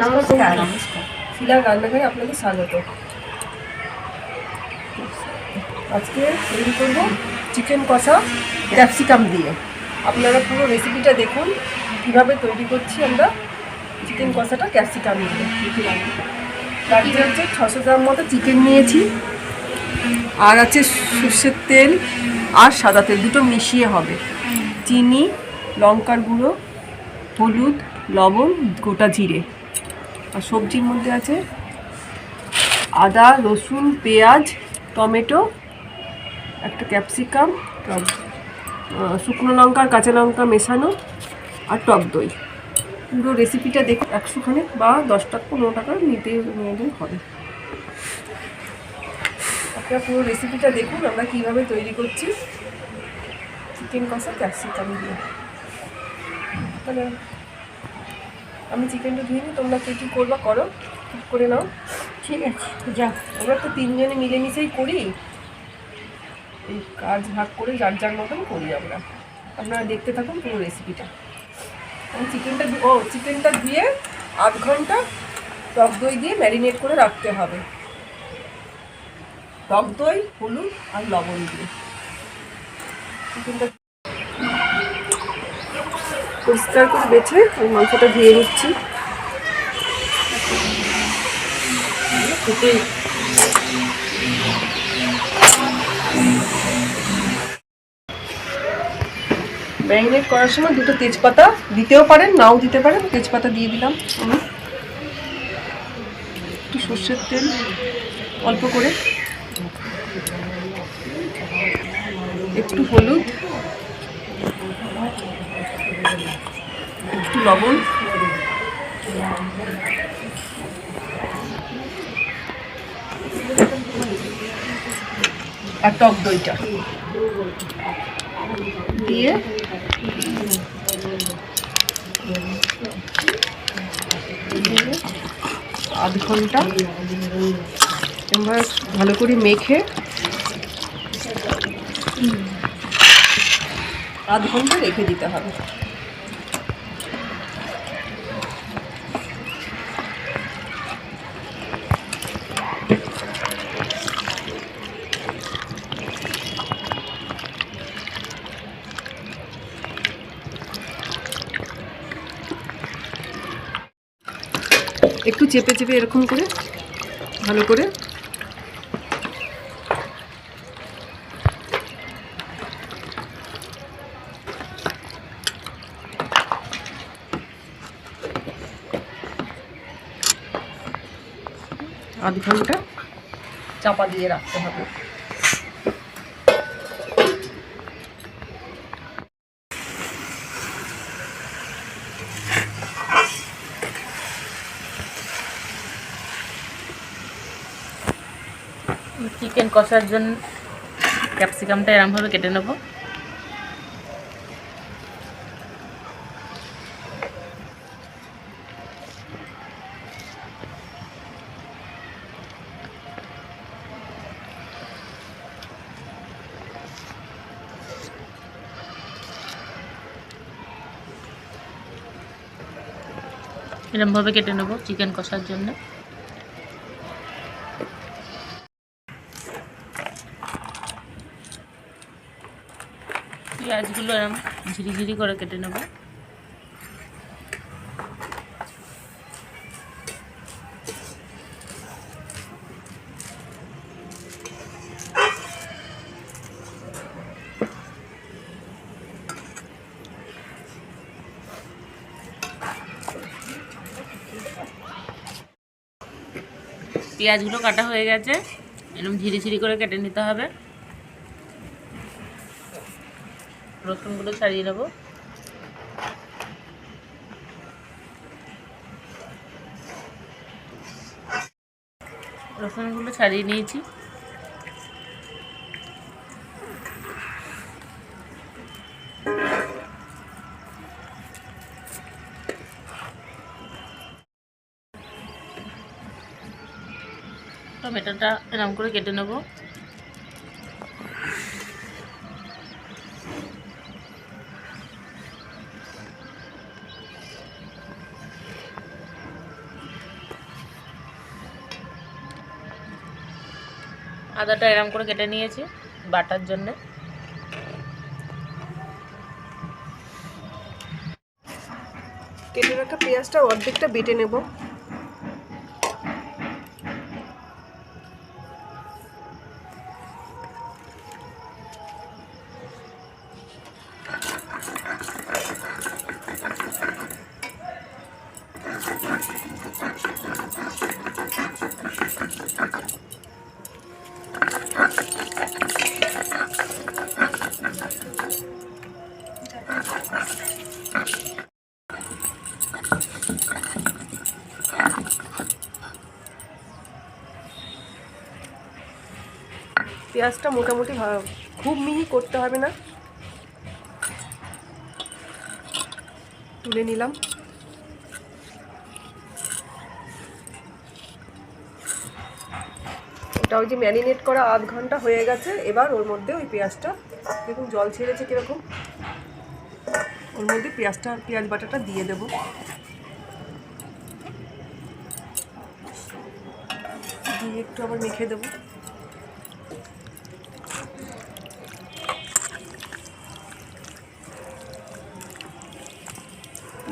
নমস্কার। শিলার রান্নাঘরে আপনাদের স্বাগত। আজকে তৈরি করব চিকেন কষা ক্যাপসিকাম দিয়ে। আপনারা পুরো রেসিপিটা দেখুন, কীভাবে তৈরি করছি আমরা চিকেন কষাটা ক্যাপসিকাম দিয়ে। তারপরে হচ্ছে ছশো গ্রাম মতো চিকেন নিয়েছি। আর আছে সর্ষের তেল আর সাদা তেল, দুটো মিশিয়ে হবে। চিনি, লঙ্কার গুঁড়ো, হলুদ, লবণ, গোটা জিরে। আর সবজির মধ্যে আছে আদা, রসুন, পেঁয়াজ, টমেটো, একটা ক্যাপসিকাম শুকনো লঙ্কা কাঁচা লঙ্কা মেশানো আর টক দই। পুরো রেসিপিটা দেখুন একশোখানে বা দশ টাকা, পনেরো টাকা নিতে নিয়ে হবে। আপনারা পুরো রেসিপিটা দেখুন আমরা কীভাবে তৈরি করছি। চিকেন কষা ক্যাপসিকাম দিয়ে। তাহলে আমি চিকেনটা ধুয়ে নিই তোমরা কে কী করবা করো ঠিক করে নাও। ঠিক আছে যা আমরা তো তিনজনে মিলেমিশেই করি। এই কাজ ভাগ করে যার যার মতন করি আমরা। আপনারা দেখতে থাকুন পুরো রেসিপিটা আমি চিকেনটা ও চিকেনটা ধুয়ে আধ ঘণ্টা টক দই দিয়ে ম্যারিনেট করে রাখতে হবে। টক দই হলুদ আর লবণ দিয়ে। চিকেনটা পরিষ্কার করে বেছে ওই মাংসটা ধুয়ে নিচ্ছি। ম্যারিনেট করার সময় দুটো তেজপাতা দিতেও পারেন, নাও দিতে পারেন। তেজপাতা দিয়ে দিলাম আমি। একটু সর্ষের তেল অল্প করে। একটু হলুদ। একটু লবণ। আর টক দইটা। দিয়ে আধ ঘণ্টা এবার ভালো করে মেখে আধ ঘণ্টা রেখে দিতে হবে। একটু চেপে চেপে এরকম করে ভালো করে। আধ ঘণ্টা। চাপা দিয়ে রাখতে হবে। চিকেন কষার জন্য ক্যাপসিকামটা এরমভাবে কেটে নেব। এরমভাবে কেটে নেব চিকেন কষার জন্য। পেঁয়াজগুলো এরম ঝিরিঝিরি করে কেটে নেব। পেঁয়াজগুলো কাটা হয়ে গেছে এরকম ঝিরি ঝিরি করে কেটে নিতে হবে। রসুনগুলো ছাড়িয়ে নেব। রসুনগুলো ছাড়িয়ে নিয়েছি। টমেটোটা এরকম করে কেটে নেব। আদাটা এরম করে কেটে নিয়েছি বাটার জন্যে। কেটে রাখা পেঁয়াজটা অর্ধেকটা বেটে নেব। পেঁয়াজটা মোটামুটি খুব মিহি করতে হবে না। তুলে নিলাম। ওটা ওই যে ম্যারিনেট করা আধ ঘণ্টা হয়ে গেছে। এবার ওর মধ্যে ওই পেঁয়াজটা, দেখুন জল ছেড়েছে কীরকম। ওর মধ্যে পেঁয়াজটা, পেঁয়াজ বাটাটা দিয়ে দেবো। দিয়ে একটু আবার মেখে দেবো।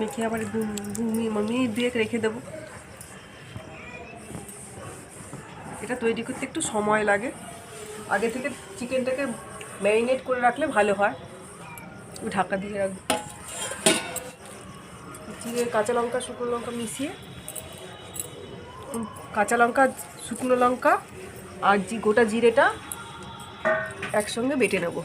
মেখে আবার দু দু মি- মিনিট দুয়েক রেখে দেবো। এটা তৈরি করতে একটু সময় লাগে। আগে থেকে চিকেনটাকে ম্যারিনেট করে রাখলে ভালো হয়। ঢাকা দিয়ে রাখব জিরে, কাঁচা লঙ্কা, শুকনো লঙ্কা মিশিয়ে কাঁচা লঙ্কা, শুকনো লঙ্কা আর জি, গোটা জিরেটা একসঙ্গে বেটে নেব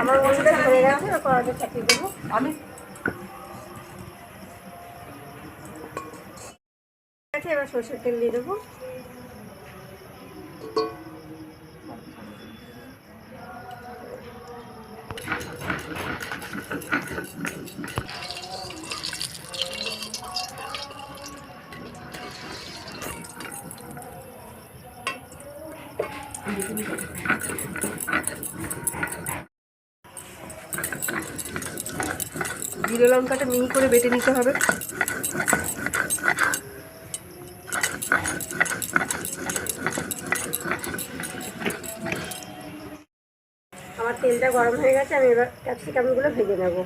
আমার মশলা হয়ে গেছে আর কড়াইতে চাপিয়ে দেবো আমি ঠিক আছে এবার সর্ষের তেল দিয়ে দেবো। জিরে লঙ্কাটা মিহি করে বেটে নিতে হবে। গরম হয়ে গেছে আমি এবার ক্যাপসিকামগুলো ভেজে নেব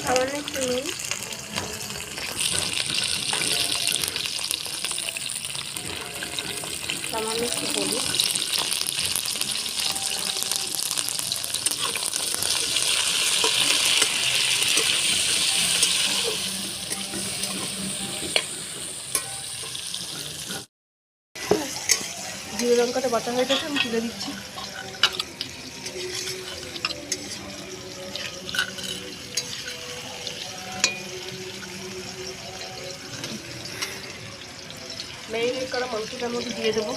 সামান্য একটু নুন সামান্য একটু হলুদ জিরে লঙ্কাটা বাটা হয়ে গেছে আমি তুলে দিচ্ছি। মেয়ে করা মাংসটার মধ্যে দিয়ে দেবো।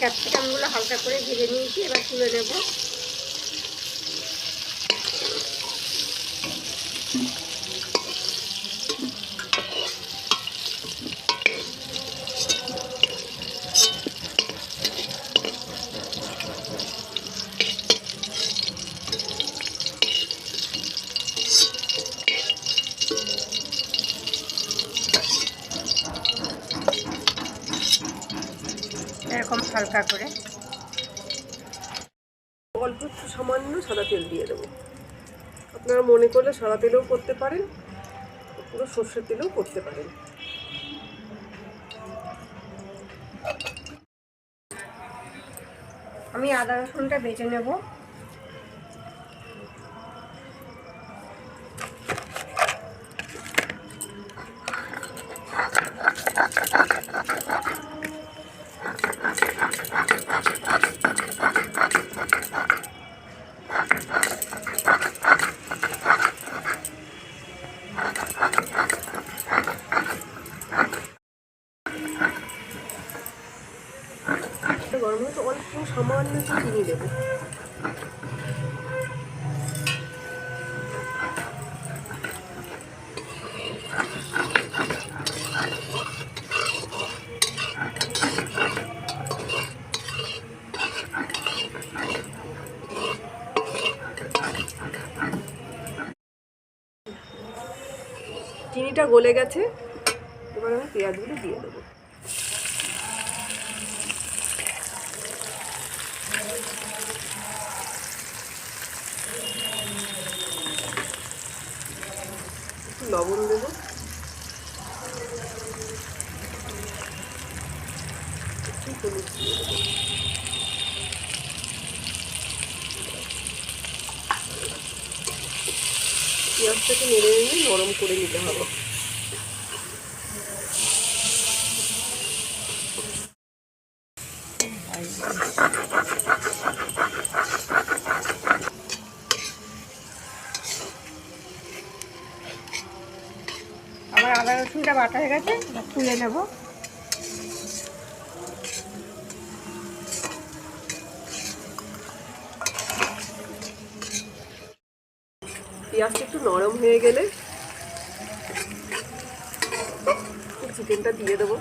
ক্যাপসিকামগুলো হালকা করে ভেজে নিয়েছি এবার তুলে নেব এরকম হালকা করে। অল্প একটু সামান্য সাদা তেল দিয়ে দেবো। আপনারা মনে করলে সাদা তেলেও করতে পারেন পুরো সর্ষের তেলেও করতে পারেন। আমি আদা রসুনটা বেটে নেব সামান্য একটু চিনি দেবো চিনিটা গলে গেছে, এবার আমি পেঁয়াজগুলো দিয়ে দেবো। লবণ দেবো। পেঁয়াজটাকে নেড়ে নেড়ে নরম করে নিতে হবে আবার আদা রসুনটা বাটা হয়ে গেছে তুলে নেব। পেঁয়াজটা একটু নরম হয়ে গেলে চিকেনটা দিয়ে দেবো।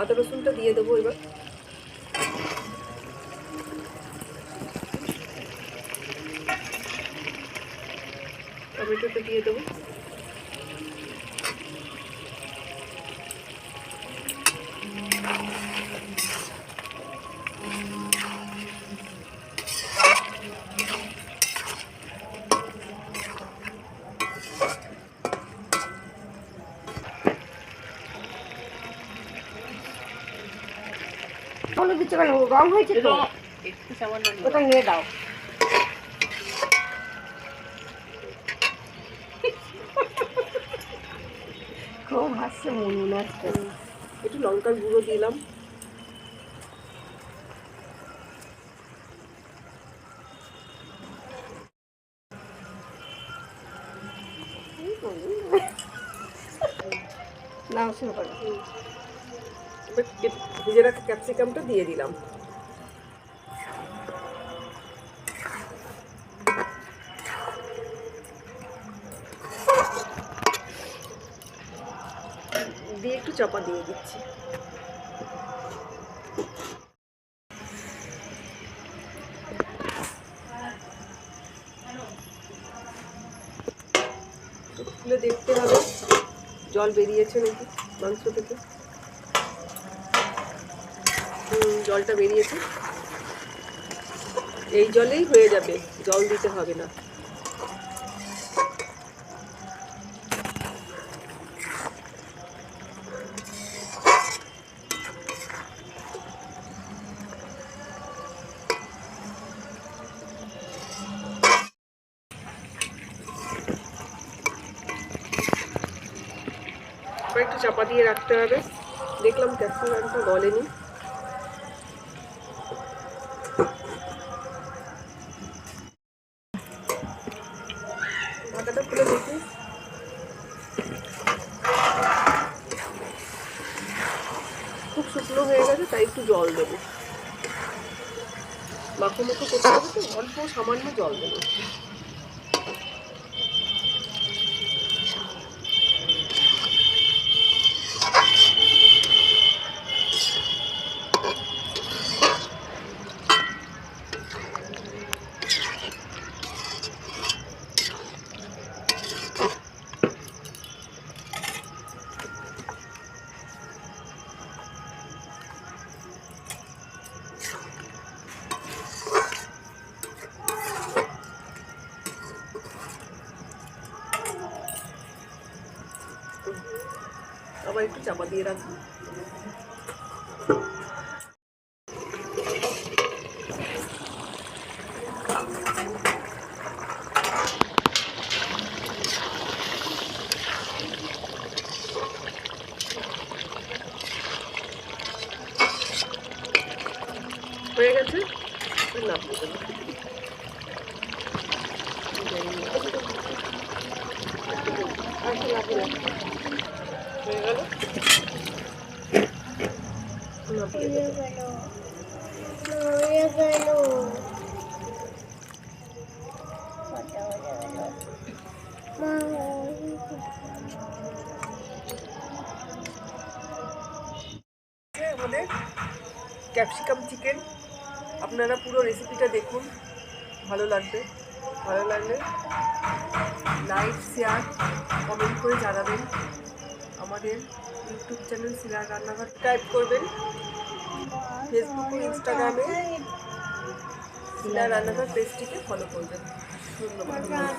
আদা রসুনটা দিয়ে দেবো এবার। টমেটোটা দিয়ে দেবো। হলুদ দিচ্ছে কেন রং হয়েছে তো। একটু ওটা নিয়ে দাও। খুব হাসছে মনে হচ্ছে একটু লঙ্কার গুঁড়ো দিলাম। নাও শুরু করো। ভেজে রাখা ক্যাপসিকামটা দিয়ে দিলাম। দিয়ে একটু চাপা দিয়ে দিচ্ছি। খুলে দেখতে হবে। জল বেরিয়েছে নাকি মাংস থেকে? জলটা বেরিয়েছে। এই জলেই হয়ে যাবে, জল দিতে হবে না। একটু চাপা দিয়ে রাখতে হবে। দেখলাম ক্যাপসিকামটা গলেনি জল দেবো। মাখো মাখো করতে হবে তো? অল্প সামান্য জল দেবো। আমাদের ক্যাপসিকাম চিকেন আপনারা পুরো রেসিপিটা দেখুন। ভালো লাগবে। ভালো লাগলে লাইক শেয়ার কমেন্ট করে জানাবেন। আমাদের ইউটিউব চ্যানেল শিলার রান্নাঘর। টাইপ করবেন। ফেসবুক ইনস্টাগ্রামে শিলার রান্নাঘর পেজটিকে ফলো করবেন। ধন্যবাদ।